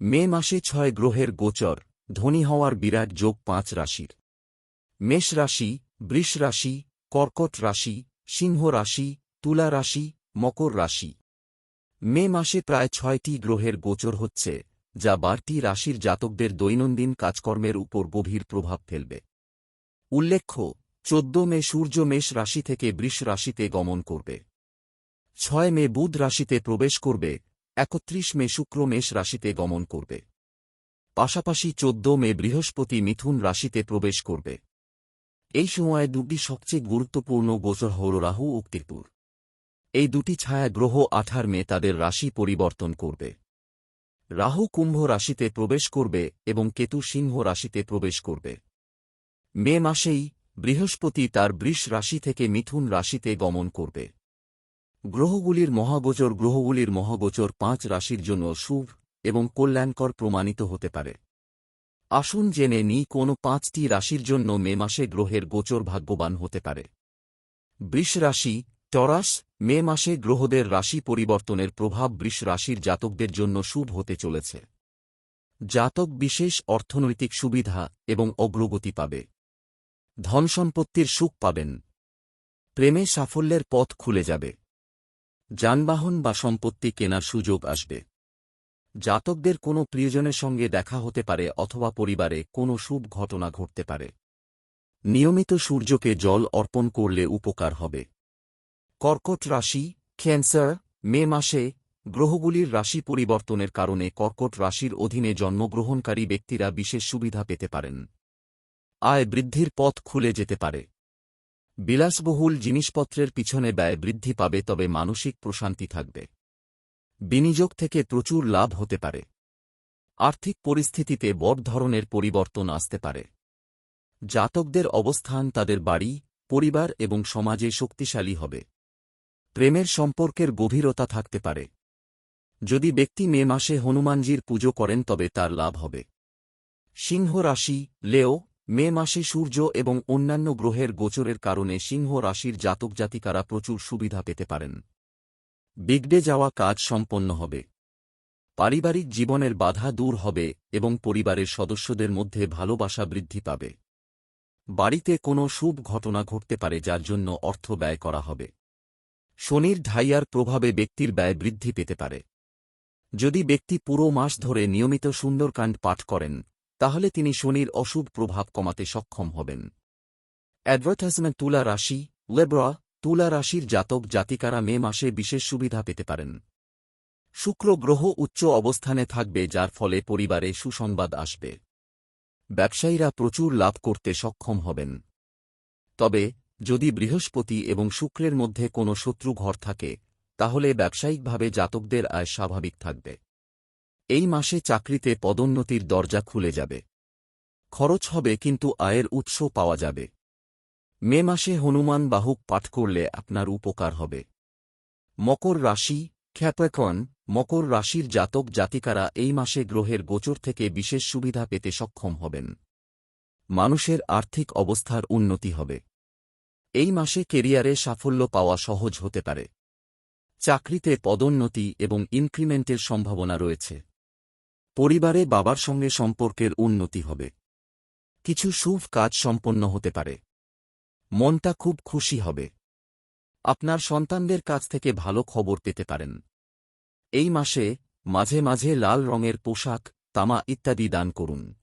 মে মাসে ছয় গ্রহের গোচর, ধনী হওয়ার বিরাট যোগ পাঁচ রাশির। মেষ রাশি, বৃষ রাশি, কর্কট রাশি, সিংহ রাশি, তুলা রাশি, মকর রাশি। মে মাসে প্রায় ছয়টি গ্রহের গোচর হচ্ছে, যা বাড়তি রাশির জাতকদের দৈনন্দিন কাজকর্মের উপর গভীর প্রভাব ফেলবে। উল্লেখ্য, চোদ্দ মে সূর্য মেষ রাশি থেকে বৃষ রাশিতে গমন করবে। ছয় মে বুধ রাশিতে প্রবেশ করবে একত্রিশ মে শুক্র মেষ রাশিতে গমন করবে। পাশাপাশি চোদ্দ মে বৃহস্পতি মিথুন রাশিতে প্রবেশ করবে। এই সময়ে দুটি সবচেয়ে গুরুত্বপূর্ণ গোচর হল রাহু ও এই দুটি ছায়া গ্রহ আঠার মে তাদের রাশি পরিবর্তন করবে। রাহু কুম্ভ রাশিতে প্রবেশ করবে এবং কেতু সিংহ রাশিতে প্রবেশ করবে। মে মাসেই বৃহস্পতি তার বৃষ রাশি থেকে মিথুন রাশিতে গমন করবে। গ্রহগুলির মহাগোচর গ্রহগুলির মহাগোচর পাঁচ রাশির জন্য শুভ এবং কল্যাণকর প্রমাণিত হতে পারে। আসুন জেনে নি কোন পাঁচটি রাশির জন্য মে মাসে গ্রহের গোচর ভাগ্যবান হতে পারে। বৃষ রাশি, টরাস, মে মাসে গ্রহদের রাশি পরিবর্তনের প্রভাব বৃষ রাশির জাতকদের জন্য শুভ হতে চলেছে। জাতক বিশেষ অর্থনৈতিক সুবিধা এবং অগ্রগতি পাবে। ধনসম্পত্তির সুখ পাবেন। প্রেমে সাফল্যের পথ খুলে যাবে। যানবাহন বা সম্পত্তি কেনার সুযোগ আসবে। জাতকদের কোনো প্রিয়জনের সঙ্গে দেখা হতে পারে অথবা পরিবারে কোনো শুভ ঘটনা ঘটতে পারে। নিয়মিত সূর্যকে জল অর্পণ করলে উপকার হবে। কর্কট রাশি, ক্যান্সার, মে মাসে গ্রহগুলির রাশি পরিবর্তনের কারণে কর্কট রাশির অধীনে জন্মগ্রহণকারী ব্যক্তিরা বিশেষ সুবিধা পেতে পারেন। আয় বৃদ্ধির পথ খুলে যেতে পারে। বিলাসবহুল জিনিসপত্রের পিছনে ব্যয় বৃদ্ধি পাবে তবে মানসিক প্রশান্তি থাকবে। বিনিয়োগ থেকে প্রচুর লাভ হতে পারে। আর্থিক পরিস্থিতিতে বড় ধরনের পরিবর্তন আসতে পারে। জাতকদের অবস্থান তাদের বাড়ি, পরিবার এবং সমাজে শক্তিশালী হবে। প্রেমের সম্পর্কের গভীরতা থাকতে পারে। যদি ব্যক্তি মে মাসে হনুমানজির পুজো করেন তবে তার লাভ হবে। সিংহ রাশি, লেও মে মাসে সূর্য এবং অন্যান্য গ্রহের গোচরের কারণে সিংহ রাশির জাতক জাতিকারা প্রচুর সুবিধা পেতে পারেন। বিগড়ে যাওয়া কাজ সম্পন্ন হবে। পারিবারিক জীবনের বাধা দূর হবে এবং পরিবারের সদস্যদের মধ্যে ভালোবাসা বৃদ্ধি পাবে। বাড়িতে কোনো শুভ ঘটনা ঘটতে পারে যার জন্য অর্থ ব্যয় করা হবে। শনির ঢাইয়ার প্রভাবে ব্যক্তির ব্যয় বৃদ্ধি পেতে পারে। যদি ব্যক্তি পুরো মাস ধরে নিয়মিত সুন্দরকাণ্ড পাঠ করেন তাহলে তিনি শনির অশুভ প্রভাব কমাতে সক্ষম হবেন। অ্যাডভার্টাইজমেন্ট তুলা রাশি, লেব্রা, তুলা রাশির জাতক জাতিকারা মে মাসে বিশেষ সুবিধা পেতে পারেন। শুক্র গ্রহ উচ্চ অবস্থানে থাকবে, যার ফলে পরিবারে সুসংবাদ আসবে। ব্যবসায়ীরা প্রচুর লাভ করতে সক্ষম হবেন। তবে, যদি বৃহস্পতি এবং শুক্রের মধ্যে কোনো শত্রু ঘর থাকে, তাহলে ব্যবসায়িকভাবে জাতকদের আয় স্বাভাবিক থাকবে। এই মাসে চাকরিতে পদোন্নতির দরজা খুলে যাবে। খরচ হবে কিন্তু আয়ের উৎস পাওয়া যাবে। মে মাসে হনুমান বাহুক পাঠ করলে আপনার উপকার হবে। মকর রাশি খ্যাপেকন মকর রাশির জাতক জাতিকারা এই মাসে গ্রহের গোচর থেকে বিশেষ সুবিধা পেতে সক্ষম হবেন। মানুষের আর্থিক অবস্থার উন্নতি হবে। এই মাসে কেরিয়ারে সাফল্য পাওয়া সহজ হতে পারে। চাকরিতে পদোন্নতি এবং ইনক্রিমেন্টের সম্ভাবনা রয়েছে। পরিবারে বাবার সঙ্গে সম্পর্কের উন্নতি হবে। কিছু শুভ কাজ সম্পন্ন হতে পারে। মনটা খুব খুশি হবে। আপনার সন্তানদের কাছ থেকে ভালো খবর পেতে পারেন। এই মাসে মাঝে মাঝে লাল রঙের পোশাক, তামা ইত্যাদি দান করুন।